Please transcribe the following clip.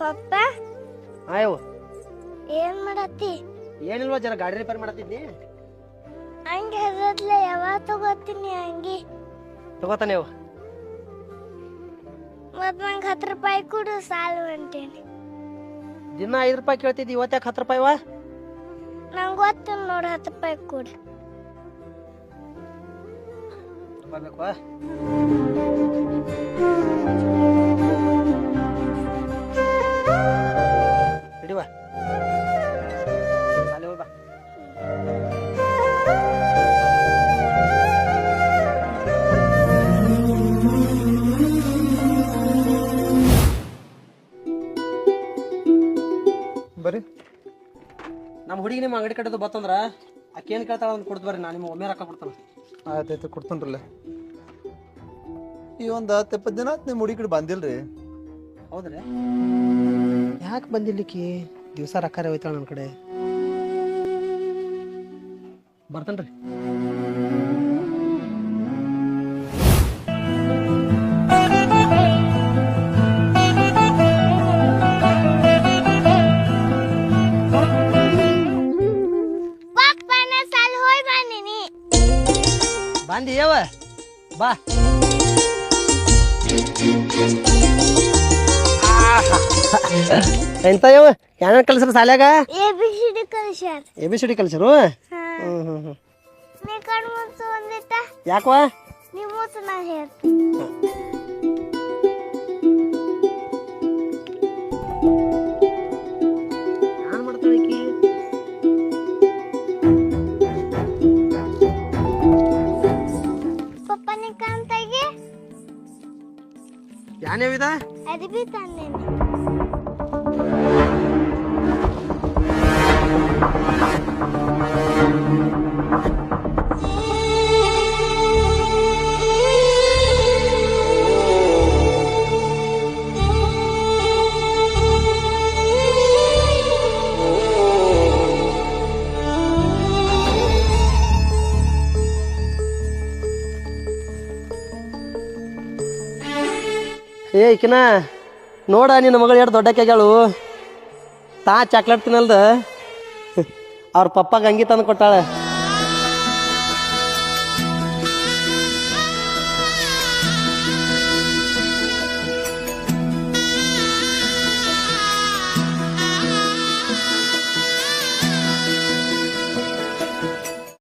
ಪಪ್ಪ ಆಯವ್ ಏನ್ ಮಾಡತ್ತಿ? ಏನಿಲ್ವ ಜರ ಗಾಡಿ ರಿಪೇರ್ ಮಾಡತ್ತಿದ್ನಿ ಹಂಗೆ ಹರದ್ಲೆ ಯಾವಾಗ ತಗೋತೀನಿ ಅಂಗಿ ತಗೋತಾನೆ ಅವ್ ಮತ್ ನಂಗೆ ಹತ್ತು ರೂಪಾಯಿ ಕೊಡು ಸಾಲು ಅಂಟೇನಿ ದಿನ ಐದು ರೂಪಾಯಿ ಕೇಳ್ತಿದ್ದಿ ಇವತ್ತಾಕ ಹತ್ತು ರೂಪಾಯಿ ವಾ ನಂಗೆ ಗೊತ್ತು ನೋಡು ಹತ್ತು ರೂಪಾಯಿ ಕೊಡು. ತಗೋಬೇಕು ಹಿಡಿವ ಅಲ್ಲಿ ಹೋಗ್ ಬಾ. ಬರ್ರಿ. ನಮ್ಮ ಹುಡುಗಿ ನಿಮ್ಮ ಅಂಗಡಿ ಕಡೆದು ಬತ್ತಂದ್ರ ಆಕೆ ಏನು ಕೇಳ್ತಾಳ ಅಂತ ಕೊಡ್ತು ಬರ್ರಿ ನಾನು ನಿಮ್ಮ ಒಮ್ಮೆ ರೊಕ್ಕ ಕೊಡ್ತಾನೆ. ಆಯ್ತಾಯ್ತು ಕೊಡ್ತೇನ್ರಲ್ಲ ಈ ಒಂದು ಹತ್ತು ಇಪ್ಪತ್ತು ದಿನ ಆತ್ ನಿಮ್ಮ ಹುಡುಗಿ ಕಡೆ ಬಂದಿಲ್ರಿ? ಹೌದ್ರಿ. ಯಾಕೆ ಬಂದಿಲ್ಲಿಕ್ಕಿ ದಿವಸ ರೊಕ್ಕ ಹೋಯ್ತಾಳ ನನ್ನ ಕಡೆ. ಬರ್ತೇನ್ರಿ. ಯವ ಬಾ. ಎಂತ ಯಾವ ಏನೇನು ಕಲ್ಸ್ರ ಸಾಲ್ಯಾಗ ಎ ಬಿ ಸಿ ಡಿ ಕಲಿಸ್ಯಾರ ಎ ಬಿ ಸಿ ಡಿ ಕಲ್ಸರು ನೀ ಯಾಕವಾ ಹೇಳ್ತೀನಿ. ಯಾನ್ಯಾವಿದ ಅರಿಬಿ ತಂದೇನಿ ಏ, ಈಕಿನ ನೋಡ, ನಿನ್ನ ಮಗಳು ಎರಡು ದೊಡ್ಡ ತಾ ಚಾಕ್ಲೇಟ್ ತಿನ್ನಲ್ದ. ಅವ್ರ ಪಪ್ಪಾಗ ಅಂಗಿ ತಂದು ಕೊಟ್ಟಾಳ.